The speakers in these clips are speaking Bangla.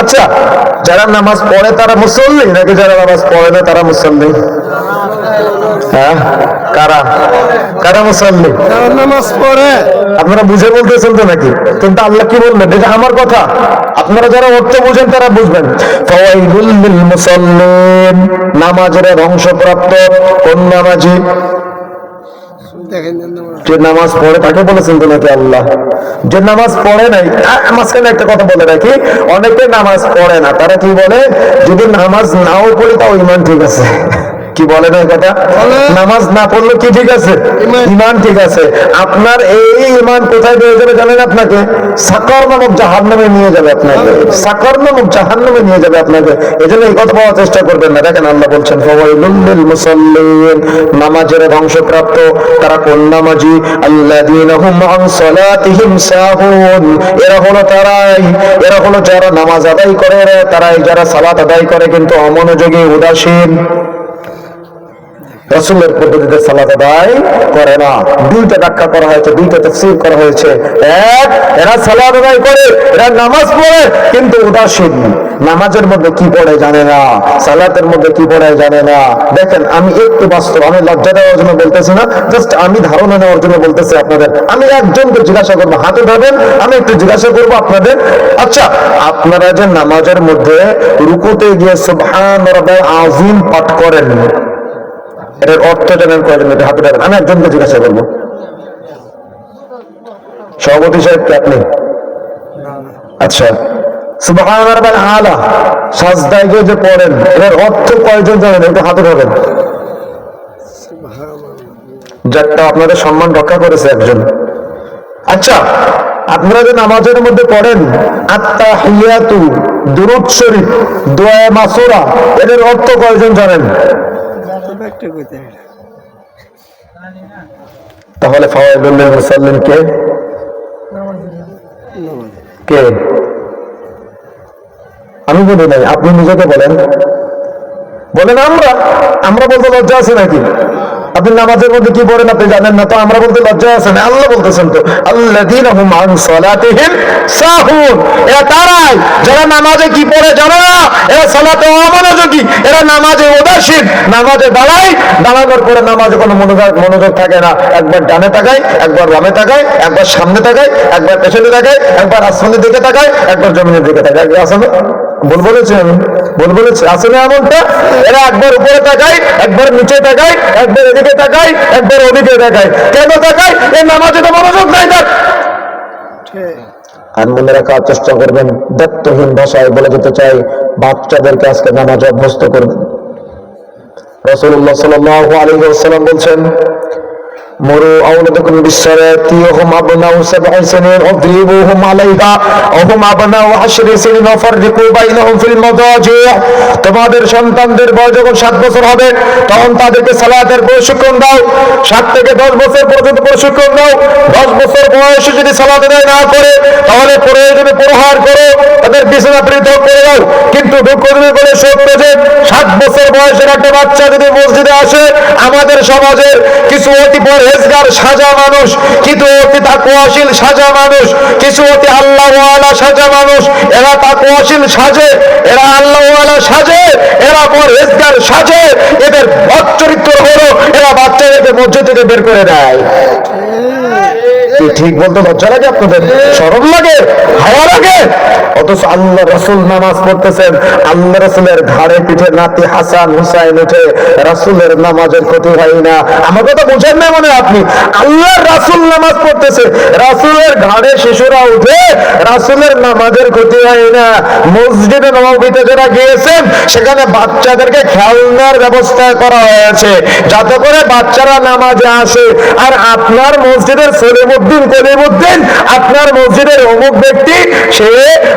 আচ্ছা যারা নামাজ পড়ে তারা মুসল্লি নাকি যারা নামাজ পড়ে না তারা মুসল্লি? হ্যাঁ কারা? কারা মুসল্লি? নামাজ পড়ে। আপনারা বুঝে বলতেছেন তো নাকি? কিন্তু আল্লাহ কি বলবেন? এটা আমার কথা। আপনারা যারা অর্থ বুঝেন তারা বুঝবেন। ফাওয়াইলুল লিল মুসাল্লিন নামাজের ধ্বংসপ্রাপ্ত কোন নামাজ। যে নামাজ পড়ে, তাকে বলেছেন তো নাকি আল্লাহ। যে নামাজ পড়ে নাই মাঝখানে একটা কথা বলে রাখি, অনেকে নামাজ পড়ে না, তারা কি বলে, যদি নামাজ নাও পড়ে, তাও ইমান ঠিক আছে। কি বলে না এই কথা? নামাজ না পড়লে কি ঠিক আছে? ইমান। ঠিক আছে। আপনার এই ইমান কোথায় পেয়ে যাবে জানেন আপনাকে? সাকর নামক জাহান নামে নিয়ে যাবে আপনাকে। সাকর নামক জাহান নামে নিয়ে যাবে আপনাকে। এই জন্য এই কথা পাওয়ার চেষ্টা করবেন না। দেখেন আল্লাহ বলছেন ফাওয়াইলুল মুসাল্লিন। নামাজের ধ্বংসপ্রাপ্ত তারা কোন নামাজি? আল্লাযীনা হুম আন সালাতিহিম সাহুন। এরা হলো তারাই। এরা হলো যারা নামাজ আদায় করে তারাই যারা সালাত আদায় করে কিন্তু অমনোযোগী উদাসীন। রসুলের পদ্ধতিতে সালাত আদায় করে না। দুইটা ব্যাখ্যা করা হয়েছে, দুইটা তফসির করা হয়েছে। এক, এরা সালাত আদায় করে, এরা নামাজ পড়ে, কিন্তু উদাসীন। নামাজের মধ্যে কি পড়ে জানে না, সালাতের মধ্যে কি পড়ে জানে না। দেখেন, আমি একটু বাস্তব, আমি লজ্জা দেওয়ার জন্য বলতেছি না, জাস্ট আমি ধারণা নেওয়ার জন্য বলতেছি আপনাদের। আমি একজনকে জিজ্ঞাসা করব, হাতে ধরবেন? আমি একটু জিজ্ঞাসা করব আপনাদের। আচ্ছা আপনারা যে নামাজের মধ্যে রুকুতে গিয়ে সুবহান রাব্বিল আযীম পাঠ করেন এটার অর্থ জানেন কয়জন এটা হাতে রাখেন আমি একজনকে জিজ্ঞাসা করব। সভাপতি সাহেব কি আপনি? আচ্ছা। আচ্ছা আপনারা যে নামাজের মধ্যে পড়েন আত্মা হিয়াতু দুরুদ শরীফ দোয়া মাসুরা এদের অর্থ কয়জন জানেন? তাহলে কে? কে? আমি বলি নাই, আপনি নিজেকে বলেন। বলেন আমরা আমরা বলতে লজ্জা আছে নাকি? আপনি নামাজের মধ্যে কি পড়েন আপনি জানেন না? তো আমরা বলতে লজ্জা আছে না? আল্লাহ বলতেছেন তো, আল্লাযীনা হুম তারাই, যারা নামাজে কি পড়ে জানে না? এরা সালাতে অমনোযোগী, এরা নামাজে উদাসীন। নামাজে দাঁড়ায়, দাঁড়ানোর পরে নামাজে কোনো মনোযোগ মনোযোগ থাকে না। একবার ডানে তাকায়, একবার বামে তাকায়, একবার সামনে তাকায়, একবার পেছনে তাকায়, একবার আসমানের দিকে তাকায়, একবার জমিনের দিকে তাকায়। আসলে বল বলেছি আমি বল বলেছি আছে না এমনটা? এরা একবার উপরে তাকায়, একবার নিচে তাকায়, একবার এদিকে তাকায়, একবার ওদিকে তাকায়। কেন তাকায়? এই নামাজে তো মনোযোগ নাই তার। আর মনে রাখার চেষ্টা করবেন দত্তহীন ভাষায় বলে যেতে চাই, বাচ্চাদেরকে আজকে নামাজ অভ্যস্ত করবেন রসুল্লাহ সাল্লাহ আলী সাল্লাম বলছেন مروا أولادكم بالصلاة وهم أبناء سبع سنين واضربوهم عليها وهم أبناء عشر سنين وفرقوا بينهم في المضاجع তোমাদের সন্তানদের বয়স যখন সাত বছর হবে তখন তাদেরকে সালাতের প্রশিক্ষণ দাও সাত থেকে দশ বছর পর্যন্ত প্রশিক্ষণ দাও দশ বছর বয়সে যদি সালাত আদায় না করে তাহলে প্রয়োজনে প্রহার করো তাদের বিছানা পৃথক করে দাও কিন্তু দুঃখ দিনে বলে সত্য যে সাত বছর বয়সের একটা বাচ্চা যদি মসজিদে আসে আমাদের সমাজের কিছু অতি পরহেজগার সাজা মানুষ কিছু অতি তাকুয়াশীল, সাজা মানুষ, কিছু অতি আল্লাহওয়ালা, সাজা মানুষ, এরা তাকুয়াশীল, সাজে, এরা আল্লাহওয়ালা, সাজে, এরা পরেজগার সাজে, এদের চরিত্র হলো, এরা বাচ্চাদেরকে মসজিদ থেকে বের করে দেয়। ঠিক বলতে লজ্জা লাগে আপনাদের? সরম লাগে? হাওয়া লাগে? অথচ আল্লাহ রসুল নামাজ পড়তেছেন। আল্লাহ রসুলের ঘাড়ে পিঠে নাতি হাসান হুসাইন উঠে রাসুলের নামাজের ক্ষতি হয় না। আমার কথা বুঝেন না মনে আপনি? আল্লাহর রাসুল নামাজ পড়তেছে। রাসুলের ঘাড়ে শিশুরা উঠে রাসুলের নামাজের ক্ষতি হয় না। মসজিদে নবীতে যারা গিয়েছেন, সেখানে বাচ্চাদেরকে খেলনার ব্যবস্থা করা হয়েছে। যাতে করে বাচ্চারা নামাজে আসে। আর আপনার মসজিদের সলিমুদ্দিন কলিমুদ্দিন আপনার মসজিদের অমুক ব্যক্তি, সে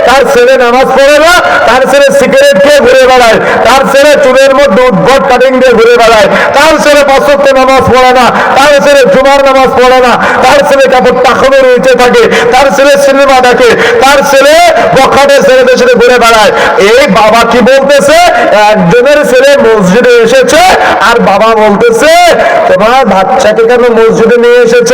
তার ছেলে নামাজ পড়ে না, তার ছেলে সিগারেট খেয়ে ঘুরে বেড়ায়, তার ছেলে চুলের মধ্যে উদ্ভট কাটিং দিয়ে ঘুরে বেড়ায়, তার ছেলে পাঁচত্ব নামাজ পড়ে না, তার ছেলে জুমার নামাজ পড়ে না, তার ছেলে কাপড় টাকানো রয়েছে থাকে তার ছেলে সিনেমা দেখে, তার ছেলে বখাটে ছেলেদের সাথে ঘুরে বেড়ায়। এই বাবা কি বলতেছে? একজনের ছেলে মসজিদে এসেছে, আর বাবা বলতেছে, তোমার বাচ্চাকে কেন মসজিদে নিয়ে এসেছ?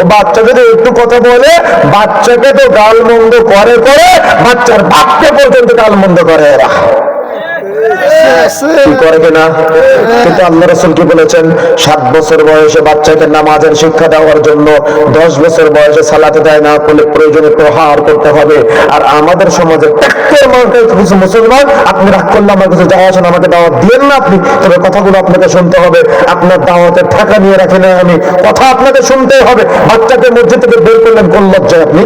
ও বাচ্চা যদি একটু কথা বলে, বাচ্চাকে তো গাল মন্দ করে করে, বাচ্চার বাপকে পর্যন্ত গাল মন্দ করে এরা। আছে কি করে কিন্তু আল্লাহ রসুল কি বলেছেন? সাত বছর বয়সে বাচ্চাকে নামাজের শিক্ষা দেওয়ার জন্য দশ বছর বয়সে সালাতে দেয় না করলে প্রয়োজনে প্রহার করতে হবে। আর আমাদের সমাজে আপনি না আপনাকে শুনতে হবে। আপনার আমি, কথা আপনাকে শুনতে হবে। বাচ্চাকে মসজিদ থেকে বের করলেন, কোন লজ্জায় আপনি?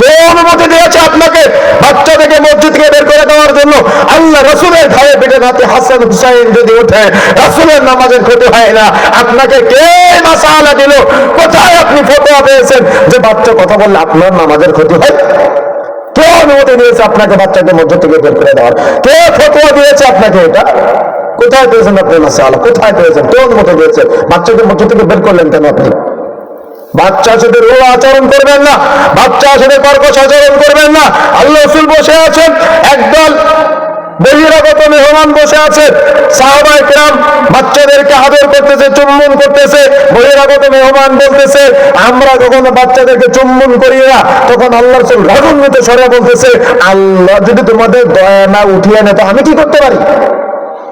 কে অনুমতি দিয়েছে আপনাকে বাচ্চা থেকে মসজিদ বের করে দেওয়ার জন্য। আল্লাহ রসুলের ঘরে পেটে নাতে হাসান হুসাইন যদি ওঠে, রসুলের নামাজের ক্ষতি হয় না। আপনাকে কে মাসালা দিল? কোথায় আপনি ফটোয়া পেয়েছেন? যে বাচ্চা কথা বললে আপনার নামাজের ক্ষতি হয়? কে অনুমতি দিয়েছে আপনাকে বাচ্চাকে মসজিদ থেকে বের করে দেওয়ার? কে ফটোয়া দিয়েছে আপনাকে এটা? কোথায় পেয়েছেন আপনি মাসালা? কোথায় পেয়েছেন? কে অনুমতি দিয়েছে? বাচ্চাকে মসজিদ থেকে বের করলেন কেন আপনি? বাচ্চার সাথে রোল আচরণ করবেন না বাচ্চার সাথে কর্কশ আচরণ করবেন না। আল্লাহ রসুল বসে আছেন, একদল বহিরাগত মেহমান বসে আছে সাহাবাই কেরাম বাচ্চাদেরকে আদর করতেছে, চুম্বন করতেছে, বহিরাগত মেহমান বলতেছে, আমরা যখন বাচ্চাদেরকে চুম্বন করি না, তখন আল্লাহ রসুল রাগুন্বিত স্বরে বলতেছে, আল্লাহ, যদি তোমাদের দয়া না উঠিয়ে নেয় তো আমি কি করতে পারি?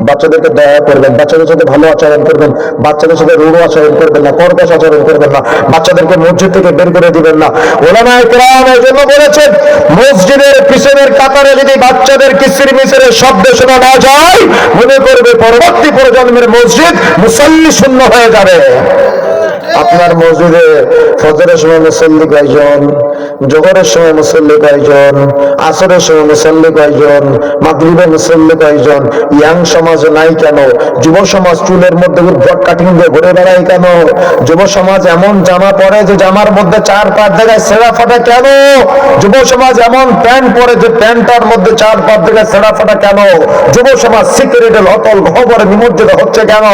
বাচ্চাদেরকে দয়া করবেন, বাচ্চাদের সাথে ভালো আচরণ করবেন, বাচ্চাদের সাথে রূঢ় আচরণ করবেন না, কর্কশ আচরণ করবেন না, বাচ্চাদেরকে মসজিদ থেকে বের করে দিবেন না। ওলামায় কেরাম এই জন্য বলেছেন, মসজিদের পিছনের কাতারে যদি বাচ্চাদের কিসির মিসিরের শব্দ শোনা না যায়, মনে করবে পরবর্তী প্রজন্মের মসজিদ মুসল্লি শূন্য হয়ে যাবে। আপনার মসজিদে ফজরের সময় মুসল্লি কয়জন? জোহরের সময় মুসল্লি কয়জন, আসরের সময় মুসল্লি কয়জন, মাগরিবের মুসল্লি কয়জন, ইয়াং সমাজ নাই কেন? যুব সমাজ চুলের মধ্যে উদ্ভট কাটিং দিয়ে ঘুরে বেড়ায় কেন? যুব সমাজ এমন জামা পরে যে জামার মধ্যে চার পাঁচ জায়গায় সেরা ফাটা কেন? যুব সমাজ এমন প্যান্ট পরে যে প্যান্টটার মধ্যে চার পাঁচ জায়গায় সেরা ফাটা কেন? যুব সমাজ সিগারেটে অতল খবরে নিমজ্জিত হচ্ছে কেন?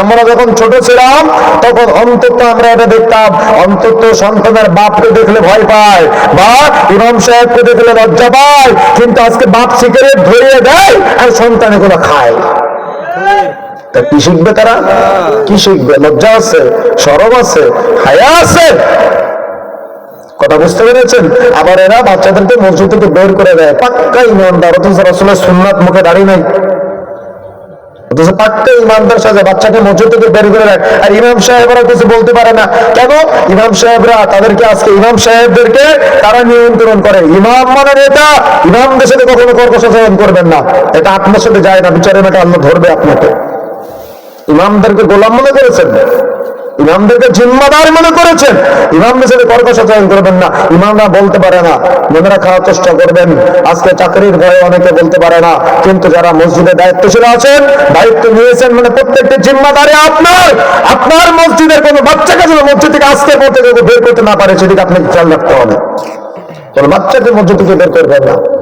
আমরা যখন ছোট ছিলাম, তখন অন্তত আমরা এটা দেখতাম, অন্তত সন্তানের বাপকে দেখলে ভয় পায়। বা ইমাম দেখলে লজ্জা পায়, কিন্তু আজকে বাপ ধরিয়ে দেয় আর খায়। তা কি শিখবে তারা? কি শিখবে? লজ্জা আছে সরব আছে, হায়া আছে। কথা বুঝতে পেরেছেন? আবার এরা বাচ্চাদেরকে মসজিদ থেকে বের করে দেয়। পাক্কা ইমানদার, অথচ রসুলের সুন্নাত মুখে দাঁড়িয়ে নাই। সাথে বাচ্চাকে করে আর ইমাম কিছু বলতে পারে না। কেন? ইমাম সাহেবরা তাদেরকে ইমাম সাহেবদেরকে তারা নিয়ন্ত্রণ ইমাম মানে করবেন না। এটা সাথে যায় না। আপনাকে। ইমামদেরকে গোলাম মনে করেছেন? ইমামদেরকে জিম্মাদার মনে করেছেন। ইমামদের সাথে কর্কশ আচরণ করবেন না। ইমামরা বলতে পারে না মনে রাখার চেষ্টা করবেন। আজকে চাকরির ভয়ে অনেকে বলতে পারে না। কিন্তু যারা মসজিদে দায়িত্বশীল আছেন, দায়িত্ব নিয়েছেন মানে প্রত্যেকটি জিম্মাদারে আপনার। আপনার মসজিদের কোনো বাচ্চাকে যেন মসজিদ থেকে আসতে পড়তে যদি বের করতে না পারে, সেদিকে আপনাকে খেয়াল রাখতে হবে। কোনো বাচ্চাকে মসজিদ থেকে বের করবেন না।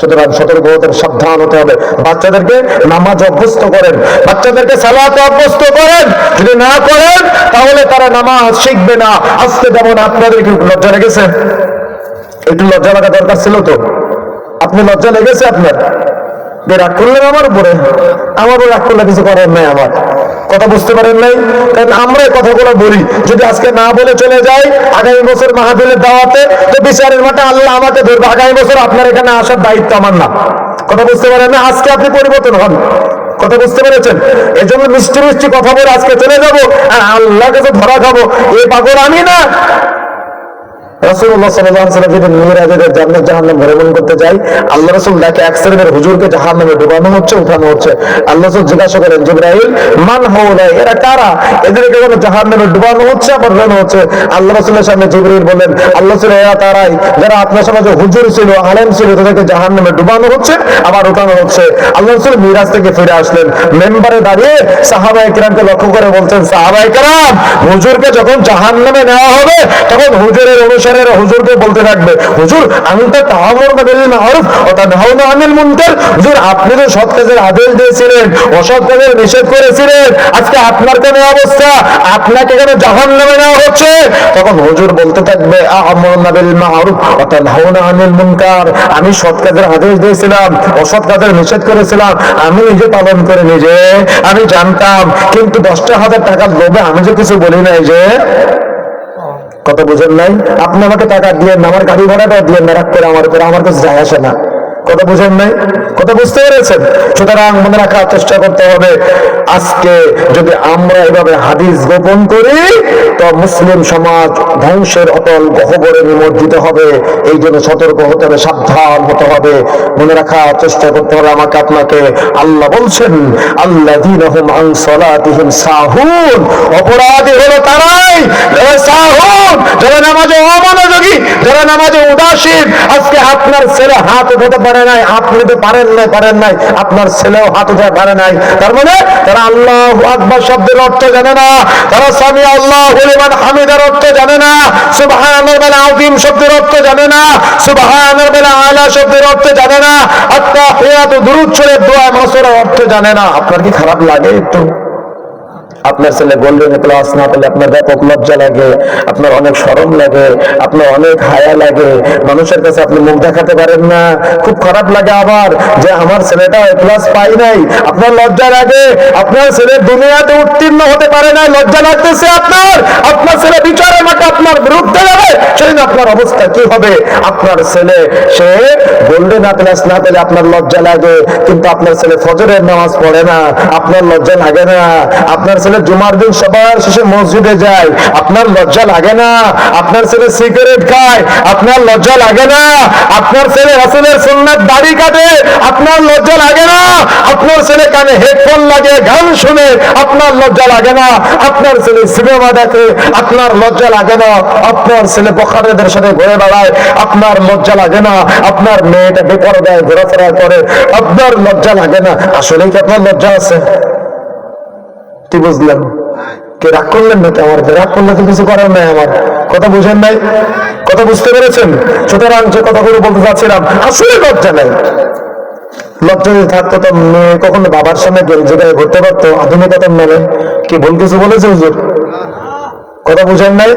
সুতরাং সতর্ক হতে সাবধান হতে হবে। বাচ্চাদেরকে নামাজ অভ্যস্ত করেন। বাচ্চাদেরকে সালাতে অভ্যস্ত করেন। যদি না করেন, তাহলে তারা নামাজ শিখবে না। আজকে যেমন আপনাদের কি লজ্জা লেগেছে। একটু লজ্জা লাগা দরকার ছিল তো? আপনি লজ্জা লেগেছে আপনার? রাগ করলেন আমার উপরে। আমারও রাগ করলে কিছু করার নাই আমার। কথা বুঝতে পারেন নাই? কারণ আমরা কথাগুলো বলি। যদি আজকে না বলে চলে যাই, আগামী বছর মাহাবিলের দাওয়াতে, তো বিচারের মাঠে আল্লাহ আমাকে ধরবে। আগামী বছর আপনার এখানে আসার দায়িত্ব আমার না। কথা বুঝতে পারেন না? আজকে আপনি পরিবর্তন হন। কথা বুঝতে পেরেছেন? এই জন্য মিষ্টি মিষ্টি কথা বলে আজকে চলে যাব, আর আল্লাহকে তো ধরা খাব। এ পাগল আমি না। রাসূলুল্লাহ সাল্লাল্লাহু আলাইহি ওয়াসাল্লাম যদি জান্নাত জাহান্নাম করতে যাই আল্লাহ এক শ্রেণির হুজুরকে জাহান্নামে হচ্ছে আল্লাহ মান হাওলা এরা কারা? হচ্ছে যারা আপনার সমাজে হুজুর ছিল, আলেম ছিল, তাদেরকে জাহান্নামে ডুবানো হচ্ছে, আবার উঠানো হচ্ছে। আল্লাহ রাসূল মিরাজ থেকে ফিরে আসলেন। মেম্বারে দাঁড়িয়ে সাহাবায়ে কিরামকে লক্ষ্য করে বলছেন সাহাবায়ে কিরাম হুজুরকে যখন জাহান্নামে নেওয়া হবে, তখন হুজুরের অনুসারীরা হুজুরকে বলতে থাকবে, হুজুর আমি তো তাহামুর বিল মারুফ ও তানহাউনা আনিল মুনকার হুজুর, আপনি তো সৎ কাজের আদেশ দিয়েছিলেন, অসৎ কাজের নিষেধ করেছিলেন। আজকে আপনার কেন অবস্থা? আপনাকে কেন জাহান্নামে নেওয়া হচ্ছে? তখন হুজুর বলতে থাকবে আ'মুরুনা বিল মারুফ ও তানহাউনা আনিল মুনকার। আমি সৎ কাজের আদেশ দিয়েছিলাম, অসৎ কাজের নিষেধ করেছিলাম। আমি নিজে পালন করে নিজে, আমি জানতাম। কিন্তু দশটা হাজার টাকার লোভে আমি যে কিছু বলি নাই যে কথা বুঝেন নাই? আপনি আমাকে টাকা দিয়ে, আমার গাড়ি ভাড়াটা দিয়ে না রাখতে করে আমার উপরে, আমার কাছে যায় আসে না। কথা বুঝেন নাই? কথা বুঝতে পেরেছেন? সুতরাং মনে রাখার চেষ্টা করতে হবে, আজকে যদি আমরা এভাবে হাদিস গোপন করি, তো মুসলিম সমাজ ধ্বংসের অতল গহবরে নিমজ্জিত হবে। এই জন্য সতর্ক হতে হবে, সাবধান হতে হবে। মনে রাখার চেষ্টা করতে হবে আমাকে, আপনাকে। আল্লাহ বলছেন আল্লাহ সালাতিহিম সাহুন। অপরাধী হলো তারাই। সাহুন, যারা নামাজে অমনোযোগী, যারা নামাজে উদাসীন, আজকে আপনার ছেলে হাত উঠাতে পারে নাই আপনি তো পারেন নাই পারেন নাই, আপনার ছেলেও হাত উঠাতে পারে নাই। তার মানে তারা আল্লাহ আকবর শব্দের অর্থ জানে না। তারা স্বামী আল্লাহ হলিমান হামিদের অর্থ জানে না। সুবহানের বেলা আউদিম শব্দের অর্থ জানে না। সুবহানের বেলা আলা শব্দের অর্থ জানে না। আত্মা, হেয়াত দুরুদ ছড়ে দোয়া মাসরের অর্থ জানে না। আপনার কি খারাপ লাগে একটু? আপনার ছেলে গোল্ডেন ক্লাস না পেলে আপনার ব্যাপক লজ্জা লাগে, আপনার অনেক সরম লাগে, আপনার অনেক হায়া লাগে। মানুষের কাছে আপনি মুখ দেখাতে পারেন না। খুব খারাপ লাগে আবার যে আমার ছেলেটা ক্লাস পাই নাই। আপনার লজ্জা লাগে? আপনার ছেলে দুনিয়াতে উত্তীর্ণ হতে পারে নাই। লজ্জা লাগতেছে আপনার? আপনার ছেলে বিচারের মাঠে আপনার বিরুদ্ধে যাবে। সেদিন আপনার অবস্থা কি হবে? আপনার ছেলে, সে গোল্ডেন ক্লাস না পেলে আপনার লজ্জা লাগে। কিন্তু আপনার ছেলে ফজরের নামাজ পড়ে না। আপনার লজ্জা লাগে না। আপনার ছেলে জুমার দিন সবার শেষে মসজিদে যায়। আপনার লজ্জা লাগে না? আপনার ছেলে সিগারেট খায়। আপনার লজ্জা লাগে না? আপনার ছেলে রাসুলের সুন্নাত দাড়ি কাটে। আপনার লজ্জা লাগে না? আপনার ছেলে কানে হেডফোন লাগে, গান শুনে। আপনার লজ্জা লাগে না? আপনার ছেলে সিনেমা দেখে। আপনার লজ্জা লাগে না? আপনার ছেলে বখারেদের সাথে ঘুরে বেড়ায়। আপনার লজ্জা লাগে না? আপনার মেয়েটা বেপরদায় ঘোরাফেরা করে। আপনার লজ্জা লাগে না? আসলে কি আপনার লজ্জা আছে? কি বুঝলেন কে রাগ করলেন নাকি? আমার রাগ করলে তো কিছু করার নাই আমার। কথা বুঝেন নাই? কথা বুঝতে পেরেছেন? সুতরাং যে কথাগুলো বলতে চাচ্ছিলাম, আসলে লজ্জা নাই। লজ্জা যদি থাকতো, তো মেয়ে কখনো বাবার সামনে গেঞ্জি গায়ে ঘুরতে পারতো? আধুনিকতার নামে। কি ভুল কিছু বলেছে হুজুর? কথা বুঝেন নাই?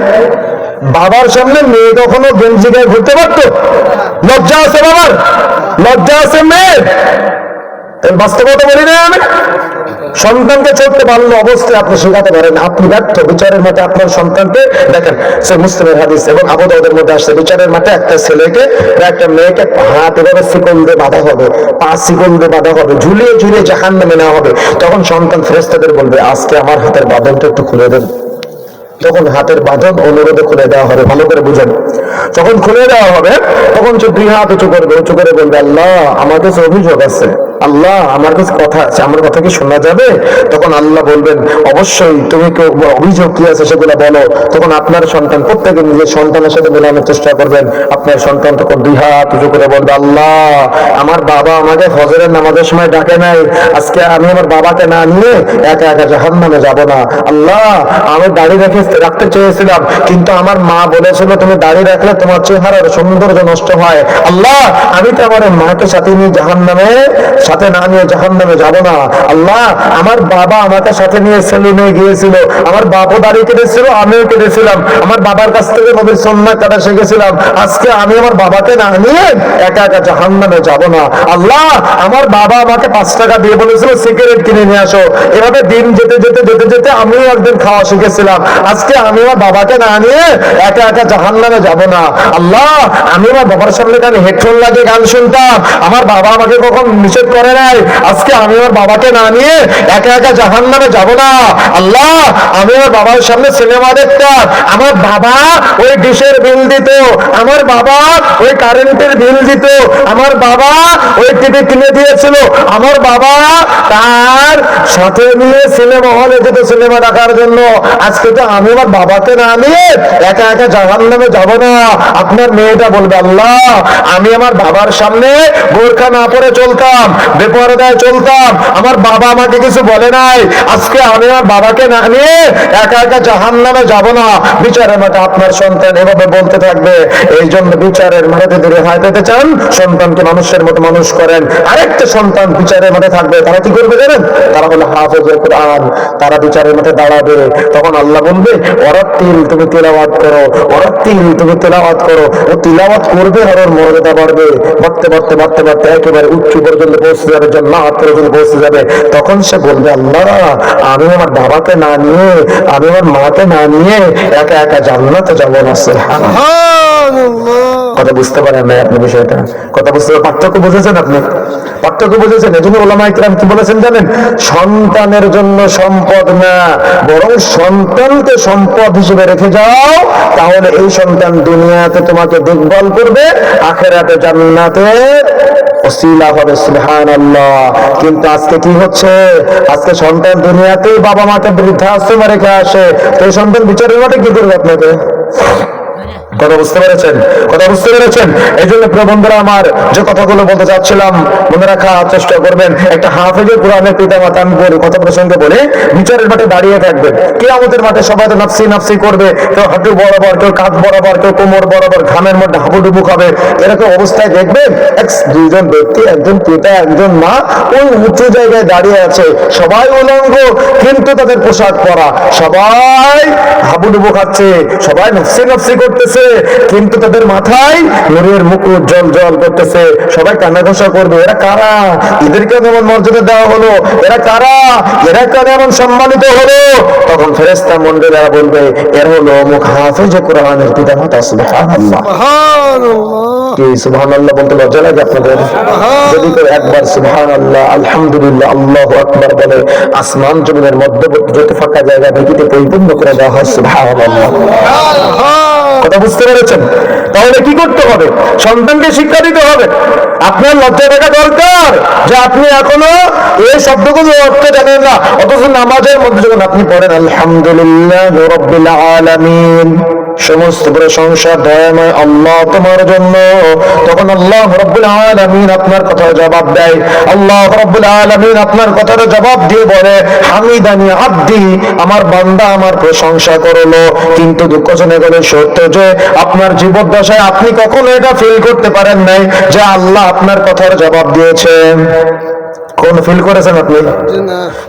বাবার সামনে মেয়ে কখনো গেঞ্জি গায়ে ঘুরতে পারতো? লজ্জা আছে বাবার? লজ্জা আছে মেয়ে বাস্তবতা বলি না সন্তানকে চলতে ভালো অবস্থায় আপনি শেখাতে পারেন। আপনি ব্যর্থ, বিচারের মাঠে আপনার সন্তানকে দেখেন। সে মুসলিমের হাদিস এবং আবদাউদের মধ্যে আসছে। বিচারের মাঠে একটা ছেলেকে একটা মেয়েকে হাত এভাবে শিকল দিয়ে বাঁধা হবে, পা শিকল দিয়ে বাঁধা হবে, ঝুলিয়ে ঝুলিয়ে জাহান নামে নেওয়া হবে। তখন সন্তান ফেরেস্তাদের বলবে, আজকে আমার হাতের বাঁধনটা একটু খুলে দেন। তখন হাতের বাঁধন অনুরোধে খুলে দেওয়া হবে, ভালো করে বুঝেন। যখন খুলে দেওয়া হবে, তখন সে দুই হাত উঁচু করবে, উঁচু করে বলবে, আল্লাহ, আমার কাছে অভিযোগ আছে। আল্লাহ, আমার কাছে কথা আছে। আমার কথা কি শোনা যাবে? তখন আল্লাহ বলবেন, অবশ্যই, তুমি কেউ অভিযোগ কি আছে সেগুলো বলো। তখন আপনার সন্তান, প্রত্যেকে নিজের সন্তানের সাথে মেলানোর চেষ্টা করবেন। আপনার সন্তান তখন দুই হাত উঁচু করে বলবে, আল্লাহ, আমার বাবা আমাকে ফজরের নামাজের সময় ডাকে নাই। আজকে আমি আমার বাবাকে না নিয়ে একা একা জাহান নামে যাব না। আল্লাহ, আমি দাড়ি রেখে রাখতে চেয়েছিলাম। কিন্তু আমার মা বলেছিল, তুমি দাড়ি রাখলে তোমার চেহারার সৌন্দর্য নষ্ট হয়। আল্লাহ, আমি তো আমার মাকে সাথে নিয়ে জাহান নামে সাথে না নিয়ে জাহান নামে যাব না। আল্লাহ, আমার বাবা আমাকে সাথে নিয়ে সেলুনে গিয়েছিল। আমার বাবু দাড়ি কেটেছিল, আমিও কেটেছিলাম। আমার বাবার কাছ থেকে নবীর সন্না কাটা শিখেছিলাম। আজকে আমি আমার বাবাকে না নিয়ে একা একা জাহান নামে যাব না। আল্লাহ, আমার বাবা আমাকে পাঁচ টাকা দিয়ে বলেছিল, সিগারেট কিনে নিয়ে আসো। এভাবে দিন যেতে যেতে যেতে যেতে আমিও একদিন খাওয়া শিখেছিলাম। আজকে আমি আমার বাবাকে না নিয়ে একা একা জাহান নামে যাব না। আল্লাহ, আমি আমার বাবার সামনে কানে হেডফোন লাগিয়ে গান শুনতাম। আমার বাবা আমাকে কখন নিষেধ করে নাই? আজকে আমি আমার বাবাকে না নিয়ে একা একা জাহান নামে যাব না। আল্লাহ, আমি আমার বাবার সামনে সিনেমা দেখতাম। আমার বাবা ওই ডিশের বিল দিত। আমার বাবা ওই কারেন্টের বিল দিত। আমার বাবা ওই টিভি কিনে দিয়েছিল। আমার বাবা তার সাথে নিয়ে সিনেমা হলে যেত সিনেমা দেখার জন্য। আজকে তো আমি আমার বাবাকে না নিয়ে একা একা জাহান নামে যাব না। আপনার মেয়েটা বলবে, আল্লাহ, আমি আমার বাবার সামনে বোরখা না পরে চলতাম, বেপরদায় চলতাম। আমার বাবা আমাকে কিছু বলে নাই। আজকে আমি আমার বাবাকে না নিয়ে একা একা জাহান নামে যাব না। বিচারের মাঠে আপনার সন্তান এভাবে বলতে থাকবে। এই জন্য বিচারের মাঠে যদি রেহাই পেতে চান, সন্তানকে মানুষের মতো মানুষ করেন। আরেকটা সন্তান বিচারের মাঠে থাকবে, তারা কি করবে জানেন? তারা হলো হাফেজ কোরআন। তারা বিচারের মাঠে দাঁড়াবে। তখন আল্লাহ বলবে অরাত্তিল তুমি তেলাওয়াত করো। অরাত্তিল তুমি তেলাওয়াত করো। ও তিলাওয়াত করবে আর ওর মর্যাদা বাড়বে। বাড়তে বাড়তে বাড়তে বাড়তে একেবারে উচ্চ পর্যন্ত পৌঁছে যাবে জান্নাত পর্যন্ত পৌঁছে যাবে। তখন সে বলবে আল্লাহ আমি আমার বাবাকে না নিয়ে আমি আমার মাকে না নিয়ে একা একা জান্নাতে যাব না কথা বুঝতে পারেন না আপনি বিষয়টা? কথা বুঝতে পারেন? পার্থক্য বুঝেছেন আপনি? পার্থক্য বুঝেছেন? এজন্য ওলামা ইকরাম কি বলেছেন জানেন? সন্তানের জন্য সম্পদ না বরং সন্তানকে সম্পদ হিসেবে রেখে যাও, তাহলে এই সন্তান দুনিয়াতে তোমাকে দেখভাল করবে, আখেরাতে জান্নাতে ওসিলা হবে, সুবহানাল্লাহ। কিন্তু আজকে কি হচ্ছে? আজকে সন্তান দুনিয়াতেই বাবা মাকে বৃদ্ধাশ্রমে রেখে আসে, তো সন্তান বিচারের মাঠে কি করবে কথা বুঝতে পেরেছেন? কথা বুঝতে পেরেছেন? এই জন্য প্রিয় বন্ধুরা আমার যে কথাগুলো বলতে চাচ্ছিলাম, মনে রাখার চেষ্টা করবেন, একটা হাফেজের কোরআনের পিতা মাতা আমি কথা প্রসঙ্গে বলে বিচারের মাঠে দাঁড়িয়ে থাকবেন। কে আমাদের মাঠে সবাই তো নাফসি নাফসি করবে, কেউ হাঁটু বরাবর, কেউ কাঁধ বরাবর, কেউ কোমর বরাবর, ঘামের মধ্যে হাবুডুবু খাবে। এরকম অবস্থায় দেখবেন, এক দুইজন ব্যক্তি, একজন পিতা, একজন মা ওই উঁচু জায়গায় দাঁড়িয়ে আছে। সবাই উলঙ্গ, কিন্তু তাদের পোশাক পরা। সবাই হাবুডুবু খাচ্ছে, সবাই নফসি নফসি করতেছে। কিন্তু তাদের মাথায় নূরের মুকুট জল জল করতেছে। সবাই কান্না ঘোষা করবে এরা কারা? এদেরকে যেমন মর্যাদা দেওয়া হলো এরা কারা? এরা কেন এমন সম্মানিত হলো। তখন ফেরেস্তা মন্ডলীরা বলবে এর হলো মুখ হাফেজ কোরআনের পিতা মাতা সুবহানাল্লাহ। সুবহানাল্লাহ। কি সুবহানাল্লাহ বলতে লজ্জা লাগে আপনাদের? যদি কেউ একবার সুবহানাল্লাহ আলহামদুলিল্লাহ আল্লাহু আকবার বলে আসমান জমিনের মধ্যবর্তী যত ফাঁকা জায়গা দেখিতে পরিপূর্ণ করে দেওয়া হয় সুবহানাল্লাহ। কথা বুঝতে পেরেছেন? তাহলে কি করতে হবে? সন্তানকে শিক্ষা দিতে হবে। আপনার লজ্জা থাকা দরকার যে আপনি এখনও এই শব্দগুলো অর্থ জানেন না। অথচ নামাজের মধ্যে যখন আপনি পড়েন, আলহামদুলিল্লাহ রব্বিল আলামিন। সমস্ত প্রশংসা দয়াময় আল্লাহ তোমার জন্য। তখন আল্লাহ রব্বুল আলামিন আপনার কথার জবাব দেয়। আল্লাহ রব্বুল আলামিন আপনার কথার জবাব দিয়ে বলে হামিদানি আব্দি, আমার বান্দা আমার প্রশংসা করল। কিন্তু দুঃখজনক হলে সত্য যে, আপনার জীবদ্দশায় আপনি কখনো এটা ফিল করতে পারেন নাই যে আল্লাহ আপনার কথার জবাব দিয়েছেন কোন ফিল করেছেন আপনি?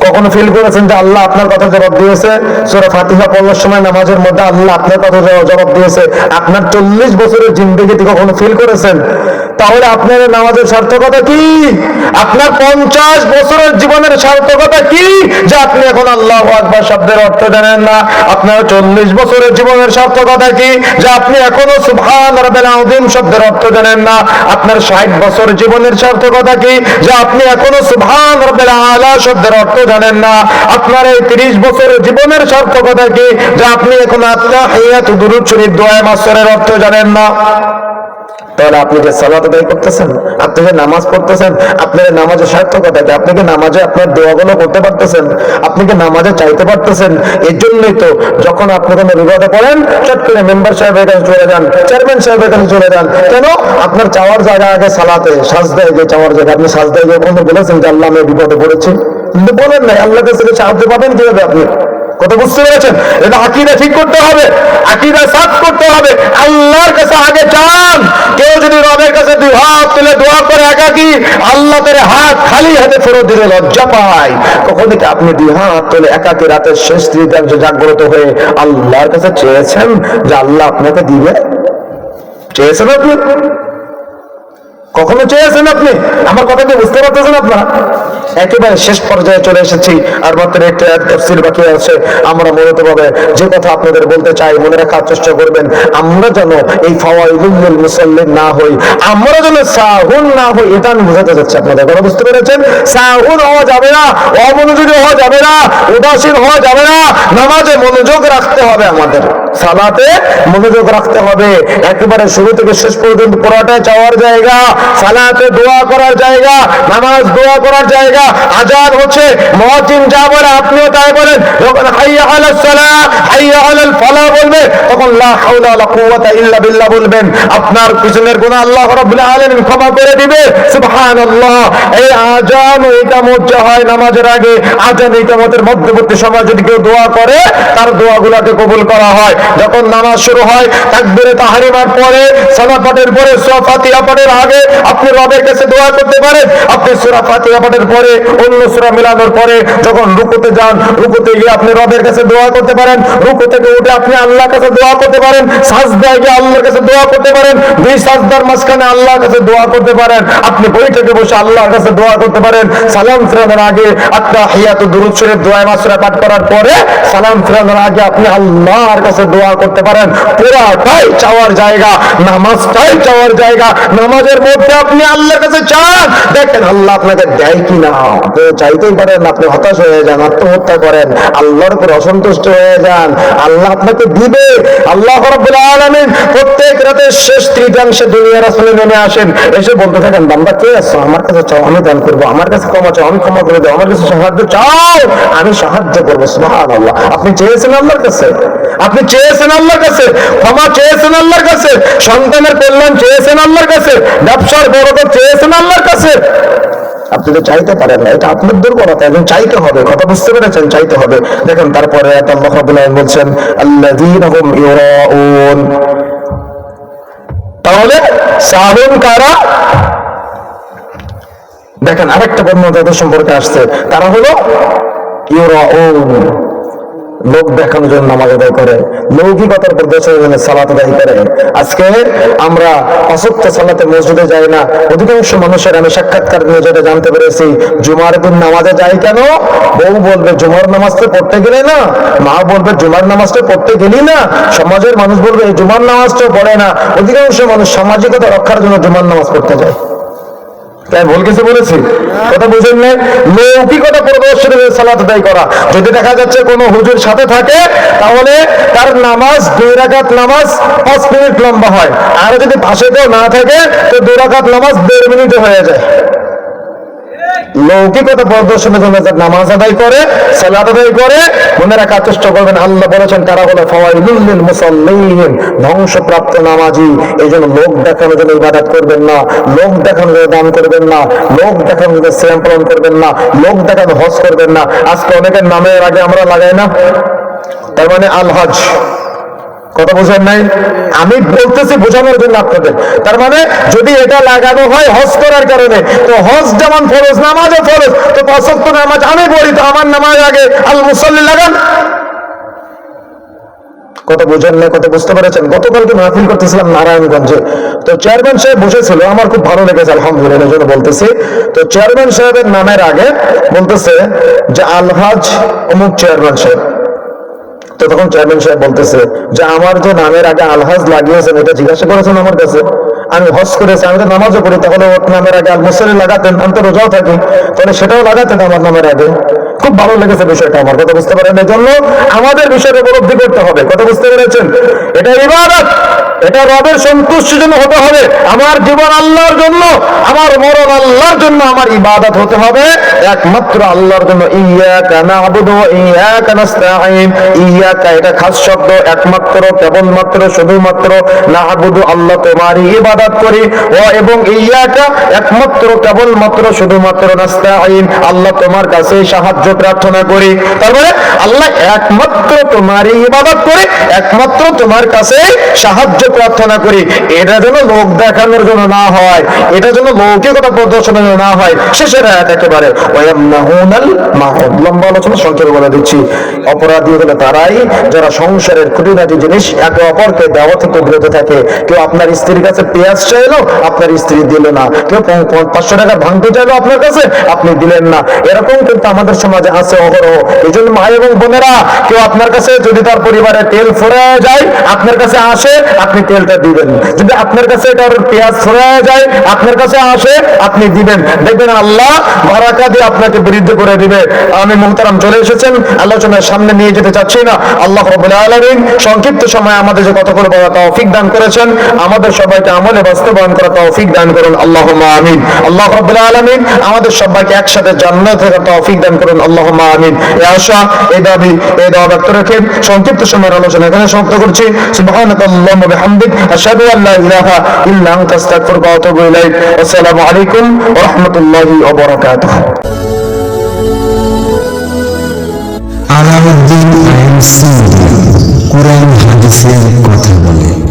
কখনো ফিল করেছেন যে আল্লাহ আপনার কথা জবাব দিয়েছে? সূরা ফাতিহা পড়ার সময় নামাজের মধ্যে আল্লাহ আপনার কথা জবাব- দিয়েছে। আপনার চল্লিশ বছরের জিন্দগিতে কখনো ফিল করেছেন? তাহলে আপনার নামাজের সার্থকতা কি? আপনার পঞ্চাশ বছরের জীবনের সার্থকতা কি? যে আপনি এখন আল্লাহ আকবার শব্দের অর্থ জানেন না। আপনার চল্লিশ বছরের জীবনের সার্থকতা কি? যে আপনি এখনও রাব্বিল আযীম শব্দের অর্থ জানেন না। আপনার ষাট বছর জীবনের সার্থকতা কি? যে আপনি এখনও সুবহান রাব্বিল আলা শব্দের অর্থ জানেন না। আপনার এই তিরিশ বছরের জীবনের সার্থকতা কি? যে আপনি এখন আত্মাহিয়াত দুরুদ শরীফ, দোয়া, মাসরের অর্থ জানেন না। তাহলে আপনি যে সালাত আদায় করতেছেন, আপনি যে নামাজ পড়তেছেন, আপনার এই নামাজের সার্থকতা কি আপনি কি নামাজে আপনার দোয়াগুলো করতে পারতেছেন, আপনি কি নামাজে চাইতে পারতেছেন? এর জন্যই তো যখন আপনি কোনো বিপদে পড়েন, চট করে মেম্বার সাহেবের কাছে চলে যান, চেয়ারম্যান সাহেবের কাছে চলে যান। কেন? আপনার চাওয়ার জায়গা আগে সালাতে, সাজদায় যে চাওয়ার জায়গা। আপনি সাজদায় গিয়ে বলেছেন যে আল্লাহ আমি বিপদে পড়েছি। কিন্তু বলেন নাই আল্লাহ কাছে সাহায্য পাবেন কীভাবে আপনি? কথা বুঝতে পেরেছেন? এটা আকিদা ঠিক করতে হবে, আকিদা সাফ করতে হবে। আল্লাহর কাছে আগে চান। কেউ যদি রবের কাছে দুই হাত তুলে দোয়া করে একাকি, আল্লাহ তার হাত খালি হাতে ফেরত দিলে লজ্জা পায়। কখন থেকে আপনি দুই হাত তুলে একাকি রাতের শেষ তৃতীয়াংশ জাগ্রত হয়ে আল্লাহর কাছে চেয়েছেন যে আল্লাহ আপনাকে দিবে? চেয়েছেন আপনি? কখনো চেয়েছেন আপনি? আমার কথা কি বুঝতে পারতেছেন আপনারা? একেবারে শেষ পর্যায়ে চলে এসেছি। আর মাত্র একটা বাকি আছে। আমরা মূলত ভাবে যে কথা আপনাদের বলতে চাই, মনে রাখার চেষ্টা করবেন, আমরা যেন এই ফাওয়াইলুল মুসাল্লিন না হই, আমরা যেন সাহুন না হই, এটা আমি বোঝাতে চাচ্ছি আপনাদের। কথা বুঝতে পেরেছেন? সাহুন হওয়া যাবে না, অমনোযোগী হওয়া যাবে না, উদাসীন হওয়া যাবে না, নামাজে মনোযোগ রাখতে হবে আমাদের। সালাতে মনোযোগ রাখতে হবে। একেবারে শুরু থেকে শেষ পর্যন্ত পুরোটাই চাওয়ার জায়গা, সালাতে দোয়া করার জায়গা, নামাজ দোয়া করার জায়গা আজান হচ্ছে। মহাজিন যা বলে আপনিও তাই বলেন। যখন হাইয়া সালাহ হাইয়া ফালাহ বলবে, তখন ইল্লা বিল্লাহ বলবেন। আপনার পিছনের গুনাহ আল্লাহ আলামিন ক্ষমা করে দিবে। এই আজান যা হয় নামাজের আগে। আজান ইকামতের মধ্যবর্তী সময় যদি কেউ দোয়া করে, তার কবুল করা হয়। যখন নামাজ শুরু হয়, তাকবীরে তাহরিমার পরে সালাত পাঠের পরে সূরা আগে আপনি রবের কাছে দোয়া করতে পারেন। আপনি সূরা ফাতিহা পরে পরে অন্য সূরা মিলানোর পরে যখন রুকুতে যান, রুকুতে গিয়ে আপনি রবের কাছে দোয়া করতে পারেন, রুকু থেকে উঠে আপনি আল্লাহর কাছে দোয়া করতে পারেন, সাজদায় গিয়ে আল্লাহর কাছে দোয়া করতে পারেন, দুই সাজদার মাঝখানে আল্লাহর কাছে দোয়া করতে পারেন, আপনি বৈঠকে বসে আল্লাহর কাছে দোয়া করতে পারেন, সালাম ফেরানোর আগে আত্মাহিয়াত দুরূদ শরীফ দোয়া মাসুরা পাঠ করার পরে সালাম ফেরানোর আগে আপনি আল্লাহর কাছে দোয়া করতে পারেন, পুরাটাই চাওয়ার জায়গা, নামাজটাই চাওয়ার জায়গা, নামাজের মধ্যে আপনি আল্লাহর কাছে চান, দেখেন আল্লাহ আপনাকে দেয় কি আপনি চাইতেই পারেন আপনি হতাশ হয়ে যান, আত্মহত্যা করেন, আল্লাহর উপর অসন্তুষ্ট হয়ে যান। আল্লাহ আপনাকে দিবে। আল্লাহ রাব্বুল আলামিন প্রত্যেক রাতের শেষ তৃতীয়াংশে দুনিয়ার আসলে নেমে আসেন। এসে বলতে থাকেন, বান্দা, কে আছো? আমার কাছে চাও, আমি দান করব। আমার কাছে ক্ষমা চাও, আমি ক্ষমা করে দেবো আমার কাছে সাহায্য চাও। আমি সাহায্য করব, সুবহানাল্লাহ। আপনি চেয়েছেন আল্লাহর কাছে? আপনি চেয়েছেন আল্লাহর কাছে? ক্ষমা চেয়েছেন আল্লাহর কাছে? সন্তানের কল্যাণ চেয়েছেন আল্লাহর কাছে? ব্যবসার বরকত চেয়েছেন আল্লাহর কাছে? আপনি তো চাইতে পারেন না। এটা আপনার দুর্বলতা এবং চাইতে হবে। কথা বুঝতে পেরেছেন? চাইতে হবে। দেখেন, তারপরে আল্লাহ রাব্বুল বলছেন, আল্লাযীনা হুম ইউরাউন। তাহলে সাহুন কারা? দেখেন, আরেকটা বর্ণনা তাদের সম্পর্কে আসছে। তারা হলো ইউরাউন। লোক দেখানোর জন্য নামাজ আদায় করে, লৌকিকতার প্রদর্শনের জন্য সালাত আদায় করে। আজকে আমরা অসত্য সালাতে মসজিদে যাই না, অধিকাংশ মানুষের আমি সাক্ষাৎকার নিয়ে যেটা জানতে পেরেছি, জুমার দিন নামাজে যাই কেন? বউ বলবে, জুমার নামাজটা পড়তে গেলে না। মা বলবে, জুমার নামাজটা পড়তে গেলি না। সমাজের মানুষ বলবে, এই জুমার নামাজটাও পড়ে না। অধিকাংশ মানুষ সামাজিকতা রক্ষার জন্য জুমার নামাজ পড়তে যায়। তাই ভুল কিছু বলেছি? কথা বুঝেন নাই? লৌকিকতা প্রদর্শন সালাত আদায় করা। যদি দেখা যাচ্ছে কোনো হুজুর সাথে থাকে, তাহলে তার নামাজ দুই রাকাত নামাজ পাঁচ মিনিট লম্বা হয়। আর যদি পাশে কেউ না থাকে, তো দুই রাকাত নামাজ দেড় মিনিটে হয়ে যায়। লৌকিকতা প্রদর্শনের জন্য নামাজ আদায় করে, সালাত আদায় করে চেষ্টা করবেন, আল্লাহ বলেছেন লিল মুসাল্লিন, ধ্বংসপ্রাপ্ত নামাজি। এই জন্য লোক দেখানোর জন্য ইবাদত করবেন না, লোক দেখানোর জন্য দান করবেন না, লোক দেখানোর জন্য শ্যাম পালন করবেন না, লোক দেখানো হজ করবেন না। আজকে অনেকের নামের আগে আমরা লাগাই না, তার মানে আল হজ বোঝেন নাই? আমি বলতেছি বোঝানোর জন্য আপনাদের। তার মানে যদি এটা লাগানো হয় হজ করার কারণে, তো হজ যেমন ফরজ, নামাজও ফরজ, তো নামাজ আমি বলি তো আমার নামাজ আগে আল মুসল্লি লাগান। বুঝতে পেরেছেন? গতকালকে মাহফিল করতেছিলাম নারায়ণগঞ্জে। তো চেয়ারম্যান সাহেব বসেছিল, আমার খুব ভালো লেগেছে, আলহামদুলিল্লাহ জন্য বলতেছি। তো চেয়ারম্যান সাহেবের নামের আগে বলতেছে যে আলহাজ অমুক চেয়ারম্যান সাহেব। তো তখন চেয়ারম্যান সাহেব বলতেছে যে, আমার যে নামের আগে আলহাজ লাগিয়েছেন, এটা জিজ্ঞাসা করেছেন আমার কাছে। আমি হজ করেছি, আমি তো নামাজও পড়ি, তাহলে ওর নামের আগে আল মুসলি লাগাতেন, আমি তো রোজাও থাকি, তাহলে সেটাও লাগাতেন আমার নামের আগে। খুব ভালো লেগেছে বিষয়টা, আমার কথা বুঝতে পারেন এই জন্য আমাদের বিষয়টা উপলব্ধি করতে হবে। কথা বুঝতে পেরেছেন? এটা ইবাদত, এটা রবের সন্তুষ্টির জন্য হতে হবে। আমার জীবন আল্লাহর জন্য, আমার মরণ আল্লাহর জন্য, আমার ইবাদত হতে হবে। একমাত্র আল্লাহর জন্য, ইয়াকা নাবুদু ইয়াকা নাস্তাঈন। ইয়াকা এটা খাস শব্দ, একমাত্র, কেবলমাত্র, শুধুমাত্র নাবুদু আল্লাহ তোমারই ইবাদত করি। ও এবং ইয়াকা একমাত্র, কেবলমাত্র, শুধুমাত্র নাস্তাঈন, আল্লাহ তোমার কাছে সাহায্য প্রার্থনা করি। তারপরে আল্লাহ একমাত্র তোমারই ইবাদত করে, একমাত্র তোমার কাছে সাহায্য প্রার্থনা করি। এটা যেন লোক দেখানোর জন্য না হয়, এটা যেন লৌকিকতা প্রদর্শনের জন্য না হয়। শেষের আয়াত একেবারে লম্বা আলোচনা, সংক্ষেপে বলে দিচ্ছি। অপরাধী হলো তারাই যারা সংসারের খুঁটিনাটি জিনিস একে অপরকে দেওয়া থেকে বিরত থাকে। কেউ আপনার স্ত্রীর কাছে পেঁয়াজ চাইলো, আপনার স্ত্রী দিল না। কেউ পাঁচশো টাকা ভাঙতে চাইলো আপনার কাছে, আপনি দিলেন না। এরকম কিন্তু আমাদের সমাজে এই জন্য মা এবং বোনেরা, কেউ আপনার কাছে যদি তার পরিবারে তেল ফুরে যায়, আপনার কাছে আসে, আপনি তেলটা দিবেন। যদি আপনার কাছে কারোর পেঁয়াজ ফুরে যায়, আপনার কাছে আসে, আপনি দিবেন। দেখবেন আল্লাহ বারাকা দিয়ে আপনাকে করে দিবে। আমি চলে এসেছেন। আলোচনার সামনে নিয়ে যেতে চাচ্ছি না। আল্লাহ রবুল আলমিন সংক্ষিপ্ত সময় আমাদের যে কতগুলো বড় তৌফিক দান করেছেন, আমাদের সবাইকে আমলে বাস্তবায়ন করা তৌফিক দান করুন। আল্লাহ আমিন। আল্লাহ রবুল আলমিন আমাদের সবাইকে একসাথে জান্নাত থেকে তৌফিক দান করুন। আল্লাহ আমিন। এই আশা এই দাবি এই দাওয়া ব্যক্ত রেখে সংক্ষিপ্ত সময়ের আলোচনা এখানে সমাপ্ত করছি। সুবহানাকাল্লাহুম্মা বিহামদিক, আশহাদু আল্লা ইলাহা ইল্লা আনতা, আস্তাগফিরুকা ওয়া আতুবু ইলাইক। আসসালামু আলাইকুম ওয়া রাহমাতুল্লাহি ওয়া বারাকাতুহু। আলাউদ্দিন আইন সিং কোরআন হাদিসের কথা বলে।